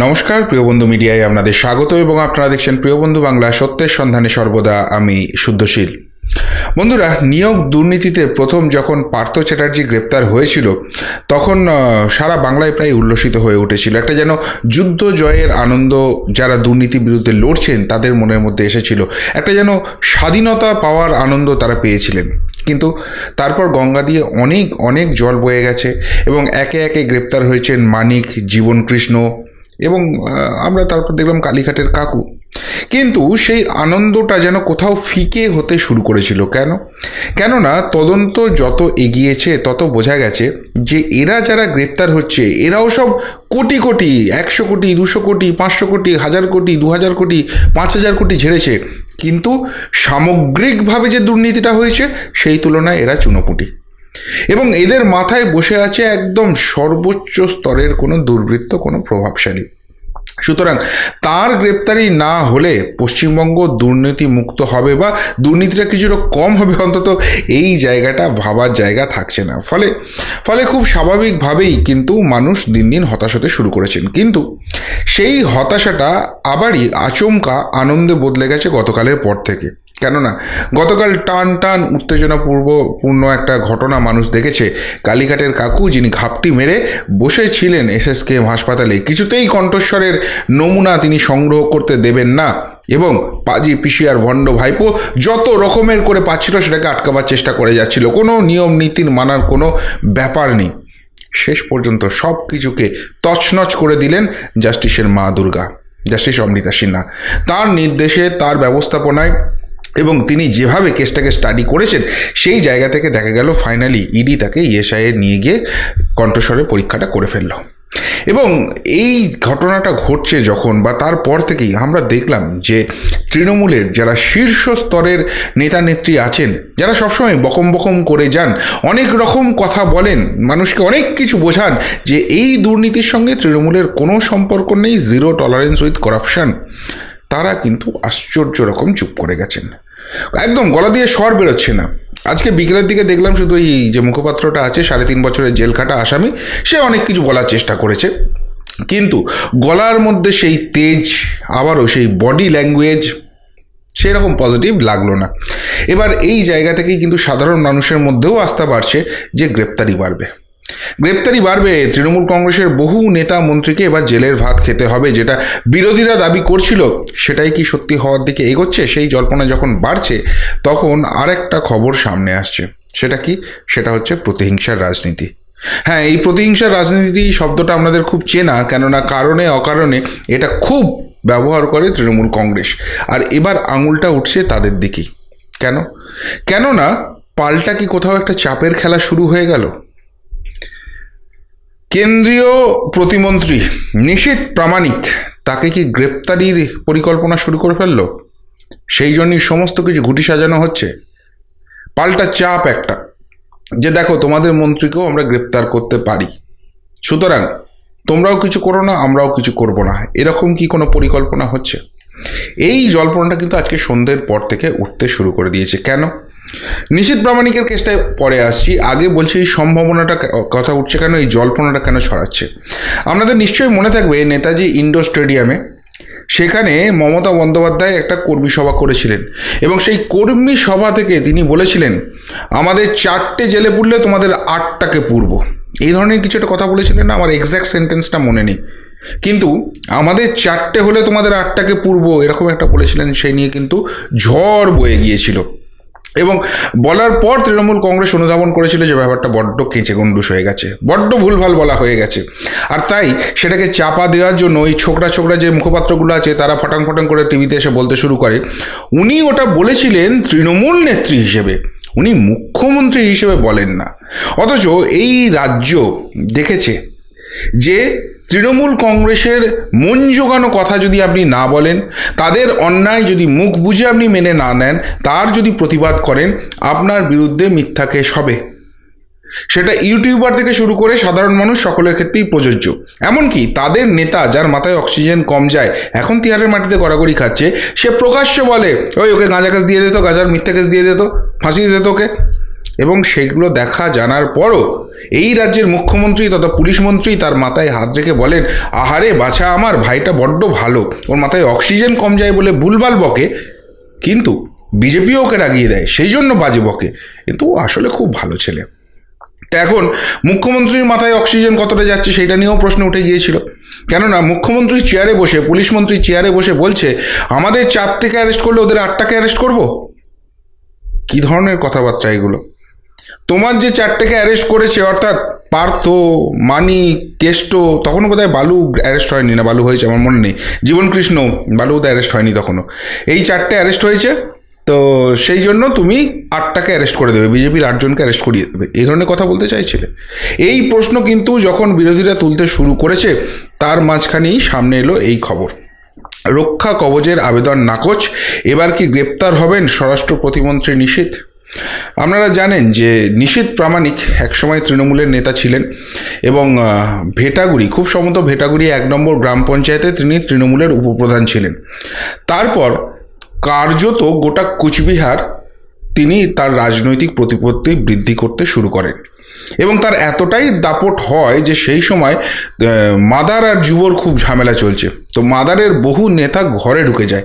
নমস্কার, প্রিয় বন্ধু মিডিয়ায় আপনাদের স্বাগত এবং আপনারা দেখছেন প্রিয় বন্ধু বাংলা সত্যের সন্ধানে সর্বদা আমি শুদ্ধশীল। বন্ধুরা, নিয়োগ দুর্নীতিতে প্রথম যখন পার্থ চ্যাটার্জি গ্রেপ্তার হয়েছিল, তখন সারা বাংলায় প্রায় উল্লসিত হয়ে উঠেছিল। একটা যেন যুদ্ধ জয়ের আনন্দ যারা দুর্নীতির বিরুদ্ধে লড়ছেন, তাদের মনের মধ্যে এসেছিল। একটা যেন স্বাধীনতা পাওয়ার আনন্দ তারা পেয়েছিলেন। কিন্তু তারপর গঙ্গা দিয়ে অনেক অনেক জল বয়ে গেছে এবং একে একে গ্রেপ্তার হয়েছেন মানিক জীবনকৃষ্ণ এবং আমরা তারপর দেখলাম কালীঘাটের কাকু। কিন্তু সেই আনন্দটা যেন কোথাও ফিকে হতে শুরু করেছিল কেন? কেননা তদন্ত যত এগিয়েছে, তত বোঝা গেছে যে এরা যারা গ্রেপ্তার হচ্ছে, এরাও সব কোটি কোটি, একশো কোটি, দুশো কোটি, পাঁচশো কোটি, হাজার কোটি দু হাজার কোটি, পাঁচ হাজার কোটি ঝেড়েছে। কিন্তু সামগ্রিকভাবে যে দুর্নীতিটা হয়েছে, সেই তুলনায় এরা চুনোপুটি। এবং এদের মাথায় বসে আছে একদম সর্বোচ্চ স্তরের কোনো দুর্বৃত্ত, কোনো প্রভাবশালী। সুতরাং তার গ্রেপ্তারি না হলে পশ্চিমবঙ্গ দুর্নীতি মুক্ত হবে বা দুর্নীতিটা কিছুটা কম হবে, অন্তত এই জায়গাটা ভাবার জায়গা থাকছে না। ফলে ফলে খুব স্বাভাবিকভাবেই কিন্তু মানুষ দিন দিন হতাশ হতে শুরু করেছেন। কিন্তু সেই হতাশাটা আবারই আচমকা আনন্দে বদলে গেছে গতকালের পর থেকে। কেননা গতকাল টান টান উত্তেজনাপূর্ব পূর্ণ একটা ঘটনা মানুষ দেখেছে। কালীঘাটের কাকু যিনি ঘাপটি মেরে বসেছিলেন এসএসকেএম হাসপাতালে, কিছুতেই কণ্ঠস্বরের নমুনা তিনি সংগ্রহ করতে দেবেন না এবং পাজি পিসিয়ার ভণ্ড ভাইপো যত রকমের করে পাচ্ছিল সেটাকে আটকাবার চেষ্টা করে যাচ্ছিল। কোনো নিয়ম নীতির মানার কোনো ব্যাপার নেই। শেষ পর্যন্ত সব কিছুকে তছনছ করে দিলেন জাস্টিসের মা দুর্গা, জাস্টিস অমৃতা সিনহা। তার নির্দেশে, তার ব্যবস্থাপনায় এবং তিনি যেভাবে কেসটাকে স্টাডি করেছেন, সেই জায়গা থেকে দেখা গেল ফাইনালি ইডি তাকে ইএসআইয়ে নিয়ে গিয়ে কণ্ঠস্বরের পরীক্ষাটা করে ফেলল। এবং এই ঘটনাটা ঘটছে যখন বা তারপর থেকেই আমরা দেখলাম যে তৃণমূলের যারা শীর্ষ স্তরের নেতা নেত্রী আছেন, যারা সবসময় বকম বকম করে যান, অনেক রকম কথা বলেন, মানুষকে অনেক কিছু বোঝান যে এই দুর্নীতির সঙ্গে তৃণমূলের কোনো সম্পর্ক নেই জিরো টলারেন্স উইথ করাপশন তারা কিন্তু আশ্চর্য রকম চুপ করে গেছেন। একদম, গলা দিয়ে স্বর বেরোচ্ছে না। আজকে বিকেলের দিকে দেখলাম শুধু এই যে মুখপাত্রটা আছে, সাড়ে তিন বছরের জেল খাটা আসামি, সে অনেক কিছু বলার চেষ্টা করেছে। কিন্তু গলার মধ্যে সেই তেজ, আবারও সেই বডি ল্যাঙ্গুয়েজ সেরকম পজিটিভ লাগল না। এবার এই জায়গা থেকেই কিন্তু সাধারণ মানুষের মধ্যেও আস্থা বাড়ছে যে গ্রেপ্তারি বাড়বে। গ্রেপ্তারি বাড়বে। তৃণমূল কংগ্রেসের বহু নেতা মন্ত্রীকে এবার জেলের ভাত খেতে হবে, যেটা বিরোধীরা দাবি করছিল। সেটাই কি সত্যি হওয়ার দিকে এগোচ্ছে? সেই জল্পনা যখন বাড়ছে, তখন আরেকটা খবর সামনে আসছে। সেটা কি? সেটা হচ্ছে প্রতিহিংসার রাজনীতি। হ্যাঁ এই প্রতিহিংসার রাজনীতি শব্দটা আপনাদের খুব চেনা, কেননা কারণে অকারণে এটা খুব ব্যবহার করে তৃণমূল কংগ্রেস। আর এবার আঙুলটা উঠছে তাদের দিকেই। কেন? কেননা পাল্টা কি কোথাও একটা চাপের খেলা শুরু হয়ে গেল? কেন্দ্রীয় প্রতিমন্ত্রী নিশীত প্রামাণিক তাকে কি গ্রেপ্তারির পরিকল্পনা শুরু করে ফেলল? সেই জন্যই সমস্ত কিছু ঘুটি সাজানো হচ্ছে। পাল্টা চাপ একটা। যে দেখো, তোমাদের মন্ত্রীকেও আমরা গ্রেপ্তার করতে পারি। সুতরাং তোমরাও কিছু করো না, আমরাও কিছু করব না। এরকম কি কোনো পরিকল্পনা হচ্ছে? এই জল্পনাটা কিন্তু আজকে সন্ধ্যের পর থেকে উঠতে শুরু করে দিয়েছে। কেন? নিশীত প্রামাণিকের কেসটায় পরে আসছি। আগে বলছি, এই সম্ভাবনাটা কথা উঠছে কেন, এই জল্পনাটা কেন ছড়াচ্ছে? আপনাদের নিশ্চয়ই মনে থাকবে, নেতাজি ইন্ডোর স্টেডিয়ামে সেখানে মমতা বন্দ্যোপাধ্যায় একটা কর্মী সভা করেছিলেন এবং সেই কর্মী সভা থেকে তিনি বলেছিলেন, আমাদের চারটে জেলে পুরলে তোমাদের আটটাকে পূর্ব এই ধরনের কিছু একটা কথা বলেছিলেন না? আমার এক্স্যাক্ট সেন্টেন্সটা মনে নেই। কিন্তু আমাদের চারটে হলে তোমাদের আটটাকে পূর্ব এরকম একটা বলেছিলেন, সেই নিয়ে কিন্তু ঝড় বয়ে গিয়েছিল। এবং বলার পর তৃণমূল কংগ্রেস অনুধাবন করেছিল যে ব্যাপারটা বড্ড কেঁচে গন্ডুস হয়ে গেছে, বড্ড ভুলভাল বলা হয়ে গেছে। আর তাই সেটাকে চাপা দেওয়ার জন্য ওই ছোকরা ছোকরা যে মুখপাত্রগুলো আছে তারা ফটাং ফটাং করে টিভিতে এসে বলতে শুরু করে। উনি ওটা বলেছিলেন তৃণমূল নেত্রী হিসেবে, উনি মুখ্যমন্ত্রী হিসেবে বলেন না। অথচ এই রাজ্য দেখেছে যে তৃণমূল কংগ্রেসের মন জোগানো কথা যদি আপনি না বলেন, তাদের অন্যায় যদি মুখ বুঝে আপনি মেনে না নেন, তার যদি প্রতিবাদ করেন, আপনার বিরুদ্ধে মিথ্যা কেস হবে। সেটা ইউটিউবার থেকে শুরু করে সাধারণ মানুষ সকলের ক্ষেত্রেই প্রযোজ্য। এমনকি তাদের নেতা যার মাথায় অক্সিজেন কম যায়, এখন তিহারের মাটিতে গড়াগড়ি খাচ্ছে, সে প্রকাশ্যে বলে, ওই ওকে গাঁজা কেস দিয়ে দিত গাঁজার মিথ্যা কেস দিয়ে দিত ফাঁসি দিত ওকে। এবং সেগুলো দেখা জানার পরও এই রাজ্যের মুখ্যমন্ত্রী তথা পুলিশ মন্ত্রী তার মাথায় হাত রেখে বলেন, আহারে বাছা, আমার ভাইটা বড্ড ভালো। ওর মাথায় অক্সিজেন কম যায় বলে ভুলভাল বকে। কিন্তু বিজেপিও ওকে রাগিয়ে দেয়, সেই জন্য বাজে বকে। কিন্তু আসলে খুব ভালো ছেলে। তা এখন মুখ্যমন্ত্রীর মাথায় অক্সিজেন কতটা যাচ্ছে সেটা নিয়েও প্রশ্ন উঠে গিয়েছিল। কেননা মুখ্যমন্ত্রী চেয়ারে বসে, পুলিশ মন্ত্রী চেয়ারে বসে বলছে, আমাদের চারটেকে অ্যারেস্ট করলে ওদের আটটাকে অ্যারেস্ট করব? কি ধরনের কথাবার্তা এগুলো? তোমার যে চারটেকে অ্যারেস্ট করেছে, অর্থাৎ পার্থ মানি কেষ্ট, তখনও বোধহয় বালু অ্যারেস্ট হয়নি না? বালু হয়েছে আমার মনে নেই। জীবন কৃষ্ণ বালু বোধহয় অ্যারেস্ট হয়নি তখনও। এই চারটে অ্যারেস্ট হয়েছে, তো সেই জন্য তুমি আটটাকে অ্যারেস্ট করে দেবে, বিজেপির আটজনকে অ্যারেস্ট করিয়ে দেবে। এই ধরনের কথা বলতে চাইছিলে? এই প্রশ্ন কিন্তু যখন বিরোধীরা তুলতে শুরু করেছে, তার মাঝখানেই সামনে এলো এই খবর। রক্ষা কবচের আবেদন নাকচ, এবার কি গ্রেপ্তার হবেন স্বরাষ্ট্র প্রতিমন্ত্রী নিশীথ আপনারা জানেন যে নিশীথ প্রামাণিক একসময় তৃণমূলের নেতা ছিলেন এবং ভেটাগুড়ি, খুব সম্ভবত ভেটাগুড়ি এক নম্বর গ্রাম পঞ্চায়েতে তিনি তৃণমূলের উপপ্রধান ছিলেন। তারপর কার্যত গোটা কুচবিহার তিনি তার রাজনৈতিক প্রতিপত্তি বৃদ্ধি করতে শুরু করেন। এবং তার এতটাই দাপট হয় যে সেই সময় মাদার আর যুবর খুব ঝামেলা চলছে। তো মাদারের বহু নেতা ঘরে ঢুকে যায়।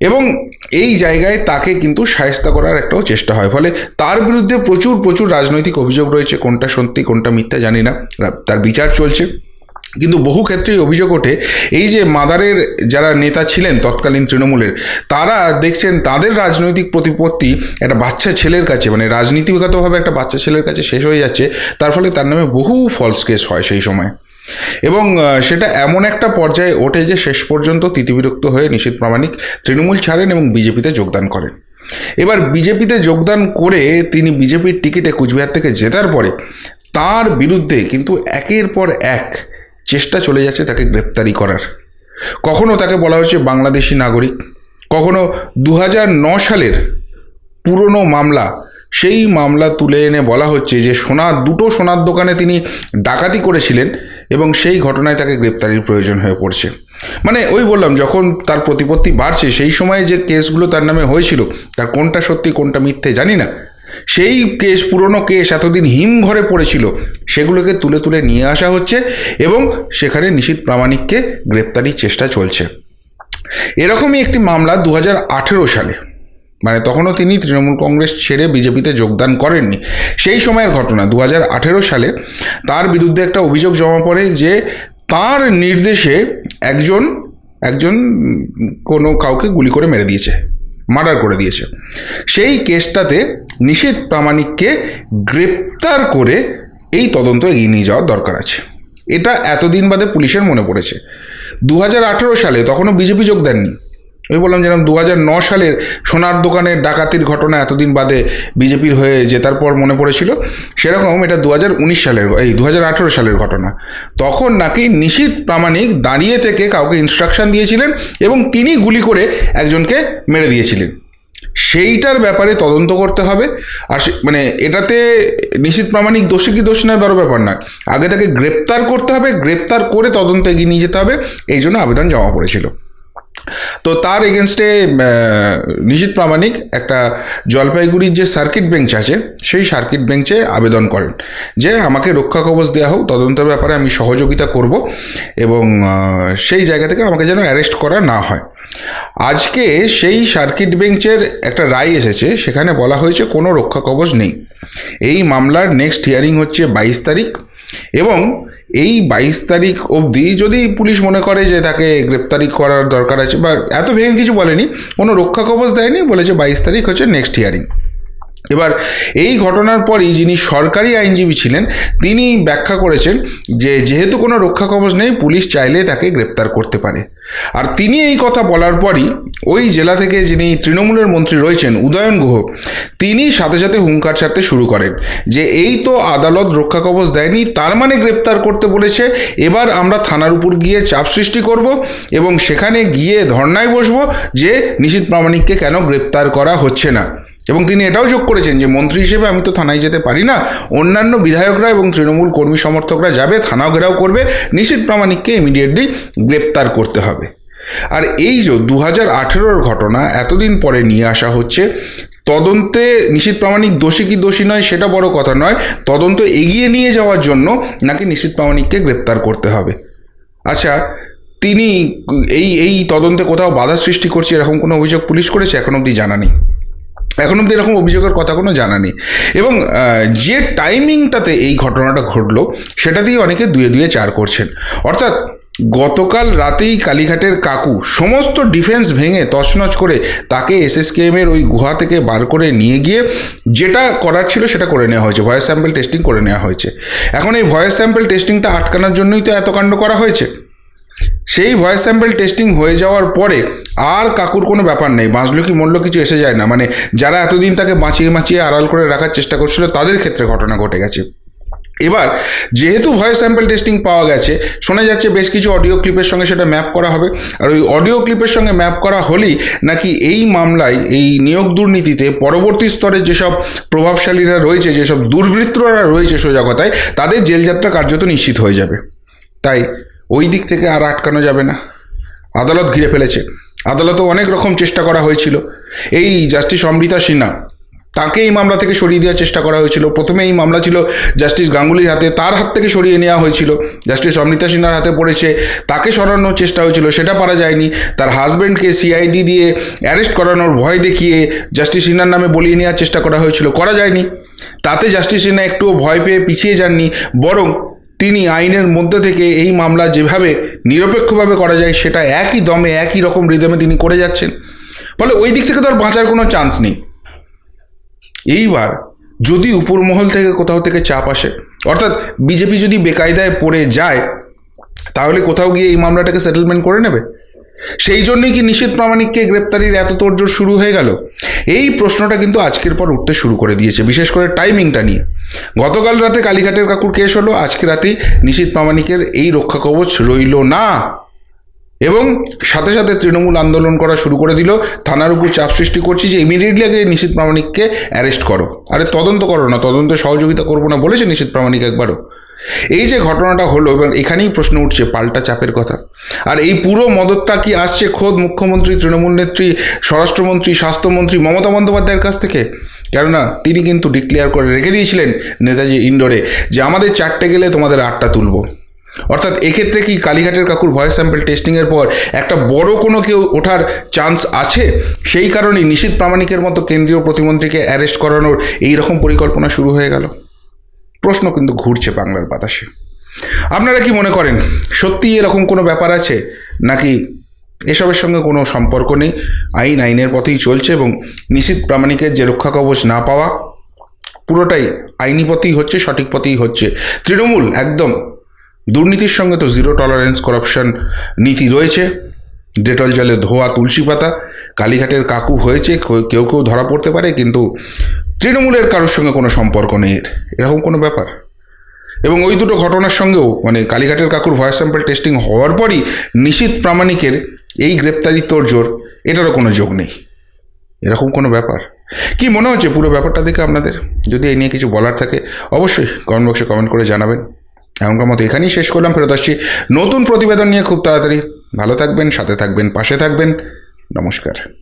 এবং এই জায়গায় তাকে কিন্তু সায়স্তা করার একটাও চেষ্টা হয়। ফলে তার বিরুদ্ধে প্রচুর প্রচুর রাজনৈতিক অভিযোগ রয়েছে, কোনটা সত্যি, কোনটা মিথ্যা জানি না। তার বিচার চলছে। কিন্তু বহু ক্ষেত্রেই অভিযোগ ওঠে, এই যে মাদারের যারা নেতা ছিলেন তৎকালীন তৃণমূলের, তারা দেখছেন তাদের রাজনৈতিক প্রতিপত্তি একটা বাচ্চা ছেলের কাছে মানে রাজনীতিগতভাবে একটা বাচ্চা ছেলের কাছে শেষ হয়ে যাচ্ছে। তার ফলে তার নামে বহু ফলস কেস হয় সেই সময়। এবং সেটা এমন একটা পর্যায়ে ওঠে যে শেষ পর্যন্ত তিতিবিরক্ত হয়ে নিশীথ প্রামাণিক তৃণমূল ছাড়েন এবং বিজেপিতে যোগদান করেন। এবার বিজেপিতে যোগদান করে তিনি বিজেপির টিকিটে কুচবিহার থেকে জেতার পরে তার বিরুদ্ধে কিন্তু একের পর এক চেষ্টা চলে যাচ্ছে তাকে গ্রেপ্তারি করার। কখনো তাকে বলা হচ্ছে বাংলাদেশি নাগরিক, কখনো দু সালের পুরনো মামলা, সেই মামলা তুলে এনে বলা হচ্ছে যে সোনার দুটো সোনার দোকানে তিনি ডাকাতি করেছিলেন। এবং সেই ঘটনায় তাকে গ্রেপ্তারির প্রয়োজন হয়ে পড়ছে। মানে ওই বললাম, যখন তার প্রতিপত্তি বাড়ছে, সেই সময়ে যে কেসগুলো তার নামে হয়েছিল, তার কোনটা সত্যি, কোনটা মিথ্যে জানি না। সেই কেস, পুরনো কেস এতদিন হিম ঘরে পড়েছিল, সেগুলোকে তুলে তুলে নিয়ে আসা হচ্ছে এবং সেখানে নিশীথ প্রামাণিককে গ্রেপ্তারির চেষ্টা চলছে। এরকমই একটি মামলা দু হাজার আঠেরো সালে। মানে তখনও তিনি তৃণমূল কংগ্রেস ছেড়ে বিজেপিতে যোগদান করেননি। সেই সময়ের ঘটনা দু হাজার আঠেরো সালে তার বিরুদ্ধে একটা অভিযোগ জমা পড়ে যে তার নির্দেশে একজন একজন কোনো কাউকে গুলি করে মেরে দিয়েছে, মার্ডার করে দিয়েছে। সেই কেসটাতে নিষেধ প্রামাণিককে গ্রেপ্তার করে এই তদন্ত এগিয়ে নিয়ে যাওয়ার দরকার আছে। এটা এতদিন বাদে পুলিশের মনে পড়েছে। দু হাজার আঠেরো সালে তখনও বিজেপি যোগ দেননি। আমি বললাম যেরকম দু সালের সোনার দোকানের ডাকাতির ঘটনা এতদিন বাদে বিজেপির হয়ে জেতার পর মনে পড়েছিল, সেরকম এটা দু হাজার উনিশ সালের, এই দু হাজার আঠেরো সালের ঘটনা। তখন নাকি নিশীথ প্রামাণিক দাঁড়িয়ে থেকে কাউকে ইনস্ট্রাকশন দিয়েছিলেন এবং তিনি গুলি করে একজনকে মেরে দিয়েছিলেন। সেইটার ব্যাপারে তদন্ত করতে হবে। আর মানে এটাতে নিশ্চিত প্রামাণিক দোষী কি দোষ নয়, বড় ব্যাপার না আগে তাকে গ্রেপ্তার করতে হবে, গ্রেপ্তার করে তদন্ত এগিয়ে নিয়ে যেতে হবে, এই জন্য আবেদন জমা পড়েছিল। তো তার এগেনস্টে নিশিত প্রামাণিক একটা জলপাইগুড়ির যে সার্কিট বেঞ্চ আছে, সেই সার্কিট বেঞ্চে আবেদন করেন যে আমাকে রক্ষা কবচ দেওয়া হোক, তদন্তের ব্যাপারে আমি সহযোগিতা করব এবং সেই জায়গা থেকে আমাকে যেন অ্যারেস্ট করা না হয়। আজকে সেই সার্কিট বেঞ্চের একটা রায় এসেছে, সেখানে বলা হয়েছে কোনো রক্ষা কবচ নেই। এই মামলার নেক্সট হিয়ারিং হচ্ছে বাইশ তারিখ এবং এই বাইশ তারিখ অবধি যদি পুলিশ মনে করে যে তাকে গ্রেপ্তারি করার দরকার আছে বা এত ভেঙে কিছু বলেনি, কোনো রক্ষা কবচ দেয়নি, বলেছে বাইশ তারিখ হচ্ছে নেক্সট হিয়ারিং এবার এই ঘটনার পরই যিনি সরকারি আইনজীবী ছিলেন, তিনি ব্যাখ্যা করেছেন যে যেহেতু কোনো রক্ষা কবচ নেই, পুলিশ চাইলে তাকে গ্রেপ্তার করতে পারে। আর তিনি এই কথা বলার পরই ওই জেলা থেকে যিনি তৃণমূলের মন্ত্রী রয়েছেন, উদয়ন গুহ, তিনি সাথে সাথে হুঙ্কার ছাড়তে শুরু করেন যে এই তো আদালত রক্ষা কবচ দেয়নি, তার মানে গ্রেপ্তার করতে বলেছে, এবার আমরা থানার উপর গিয়ে চাপ সৃষ্টি করব এবং সেখানে গিয়ে ধর্নায় বসবো যে নিশীথ প্রামাণিককে কেন গ্রেপ্তার করা হচ্ছে না। এবং তিনি এটাও যোগ করেছেন যে মন্ত্রী হিসেবে আমি তো থানায় যেতে পারি না, অন্যান্য বিধায়করা এবং তৃণমূল কর্মী সমর্থকরা যাবে, থানাও ঘেরাও করবে নিশীথ প্রামাণিককে ইমিডিয়েটলি গ্রেপ্তার করতে হবে। আর এই যে দু হাজার ঘটনা, এতদিন পরে নিয়ে আসা হচ্ছে, তদন্তে নিশীত প্রামাণিক দোষী কি দোষী নয় সেটা বড় কথা নয়, তদন্ত এগিয়ে নিয়ে যাওয়ার জন্য নাকি নিশীত প্রামাণিককে গ্রেপ্তার করতে হবে। আচ্ছা তিনি এই এই তদন্তে কোথাও বাধা সৃষ্টি করছে এরকম কোনো অভিযোগ পুলিশ করেছে? এখন অবধি জানা নেই। এখন অব্দি এরকম অভিযোগের কথা কোনো জানা নেই। এবং যে টাইমিংটাতে এই ঘটনাটা ঘটলো, সেটা দিয়ে অনেকে দুয়ে দুয়ে চার করছেন। অর্থাৎ, গতকাল রাতেই কালীঘাটের কাকু সমস্ত ডিফেন্স ভেঙে তছনছ করে তাকে এসএসকেএম এর ওই গুহা থেকে বার করে নিয়ে গিয়ে যেটা করার ছিল সেটা করে নেওয়া হয়েছে। ভয়েস স্যাম্পল টেস্টিং করে নেওয়া হয়েছে। এখন এই ভয়েস স্যাম্পল টেস্টিংটা আটকানোর জন্যই তো এত কাণ্ড করা হয়েছে। সেই ভয়েস স্যাম্পল টেস্টিং হয়ে যাওয়ার পরে আর কাকুর কোনো ব্যাপার নেই। বাঁচলো কি, মরলো কিছু এসে যায় না। মানে যারা এতদিন তাকে বাঁচিয়ে বাঁচিয়ে আড়াল করে রাখার চেষ্টা করছিল, তাদের ক্ষেত্রে ঘটনা ঘটে গেছে। এবার, যেহেতু ভয়েস স্যাম্পল টেস্টিং পাওয়া গেছে, শোনা যাচ্ছে বেশ কিছু অডিও ক্লিপের সঙ্গে সেটা ম্যাপ করা হবে। আর ওই অডিও ক্লিপের সঙ্গে ম্যাপ করা হলেই নাকি এই মামলায়, এই নিয়োগ দুর্নীতিতে পরবর্তী স্তরে যেসব প্রভাবশালীরা রয়েছে, যেসব দুর্বৃত্তরা রয়েছে সোজা কথায়, তাদের জেলযাত্রা কার্যত নিশ্চিত হয়ে যাবে। তাই ওই দিক থেকে আর আটকানো যাবে না। আদালত ঘিরে ফেলেছে। আদালতও অনেক রকম চেষ্টা করা হয়েছিল। এই জাস্টিস অমৃতা সিনহা, তাকে এই মামলা থেকে সরিয়ে দেওয়ার চেষ্টা করা হয়েছিল। প্রথমে এই মামলা ছিল জাস্টিস গাঙ্গুলির হাতে, তার হাত থেকে সরিয়ে নেওয়া হয়েছিল। জাস্টিস অমৃতা সিনহার হাতে পড়েছে, তাকে সরানোর চেষ্টা হয়েছিল, সেটা পারা যায়নি। তার হাজব্যান্ডকে সিআইডি দিয়ে অ্যারেস্ট করানোর ভয় দেখিয়ে জাস্টিস সিনহার নামে বলিয়ে নেওয়ার চেষ্টা করা হয়েছিল। করা যায়নি। তাতে জাস্টিস সিনহা একটুও ভয় পেয়ে পিছিয়ে যাননি, বরং তিনি আইনের মধ্যে থেকে এই মামলা যেভাবে নিরপেক্ষভাবে করা যায়, সেটা একই দমে, একই রকম রিদমে তিনি করে যাচ্ছেন। ফলে ওই দিক থেকে তো আর বাঁচার কোনো চান্স নেই। এইবার যদি উপরমহল থেকে কোথাও থেকে চাপ আসে, অর্থাৎ বিজেপি যদি বেকায়দায় পড়ে যায়, তাহলে কোথাও গিয়ে এই মামলাটাকে সেটেলমেন্ট করে নেবে? সেই জন্যই কি নিষেধ প্রামাণিককে গ্রেপ্তারির এত তোড়জোড় শুরু হয়ে গেল? এই প্রশ্নটা কিন্তু আজকের পর উঠতে শুরু করে দিয়েছে, বিশেষ করে টাইমিংটা নিয়ে। গতকাল রাতে কালীঘাটের কাকুর কেস হলো, আজকে রাতেই নিশীত প্রামাণিকের এই রক্ষা কবচ রইল না। এবং সাথে সাথে তৃণমূল আন্দোলন করা শুরু করে দিল, থানার উপর চাপ সৃষ্টি করছি যে ইমিডিয়েটলি আগে নিশীত প্রামাণিককে অ্যারেস্ট করো। আরে তদন্ত করো না, তদন্তে সহযোগিতা করব না বলেছে নিশীত প্রামাণিক একবারও। এই যে ঘটনাটা হলো, এবং এখানেই প্রশ্ন উঠছে, পাল্টা চাপের কথা। আর এই পুরো মদতটা কি আসছে খোদ মুখ্যমন্ত্রী, তৃণমূল নেত্রী, স্বরাষ্ট্রমন্ত্রী, স্বাস্থ্যমন্ত্রী মমতা বন্দ্যোপাধ্যায়ের কাছ থেকে? কেননা তিনি কিন্তু ডিক্লেয়ার করে রেখে দিয়েছিলেন নেতাজি ইন্ডোরে যে আমাদের চারটে গেলে তোমাদের আটটা তুলব। অর্থাৎ এক্ষেত্রে কি কালীঘাটের কাকুর ভয়েস স্যাম্পল টেস্টিংয়ের পর একটা বড় কোনো কেউ ওঠার চান্স আছে? সেই কারণেই নিশীত প্রামাণিকের মতো কেন্দ্রীয় প্রতিমন্ত্রীকে অ্যারেস্ট করানোর এই রকম পরিকল্পনা শুরু হয়ে গেল। প্রশ্ন কিন্তু ঘুরছে বাংলার বাতাসে। আপনারা কি মনে করেন সত্যি এরকম কোনো ব্যাপার আছে? নাকি এসবের সঙ্গে কোনো সম্পর্ক নেই। আইন আইনের পথেই চলছে এবং নিশীত প্রামাণিকের যে রক্ষা কবচ না পাওয়া পুরোটাই আইনি পথেই হচ্ছে, সঠিক পথেই হচ্ছে। তৃণমূল একদম দুর্নীতির সঙ্গে তো জিরো টলারেন্স করাপশন নীতি রয়েছে। ডেটল জলে ধোয়া তুলসী পাতা, কালীঘাটের কাকু হয়েছে, কেউ কেউ ধরা পড়তে পারে, কিন্তু তৃণমূলের কারোর সঙ্গে কোনো সম্পর্ক নেই। এর এরকম কোনো ব্যাপার? এবং ওই দুটো ঘটনার সঙ্গেও মানে কালীঘাটের কাকুর ভয়েস স্যাম্পল টেস্টিং হওয়ার পরই নিশীত প্রামাণিকের এই গ্রেপ্তারি তোড়জোড় এটারও কোনো যোগ নেই। এরকম কোনো ব্যাপার? কি মনে হচ্ছে পুরো ব্যাপারটা দেখে আপনাদের? যদি এই নিয়ে কিছু বলার থাকে, অবশ্যই কমেন্ট বক্সে কমেন্ট করে জানাবেন। এমনকার মতো এখানেই শেষ করলাম, ফেরত আসছি নতুন প্রতিবেদন নিয়ে খুব তাড়াতাড়ি। ভালো থাকবেন, সাথে থাকবেন, পাশে থাকবেন। নমস্কার।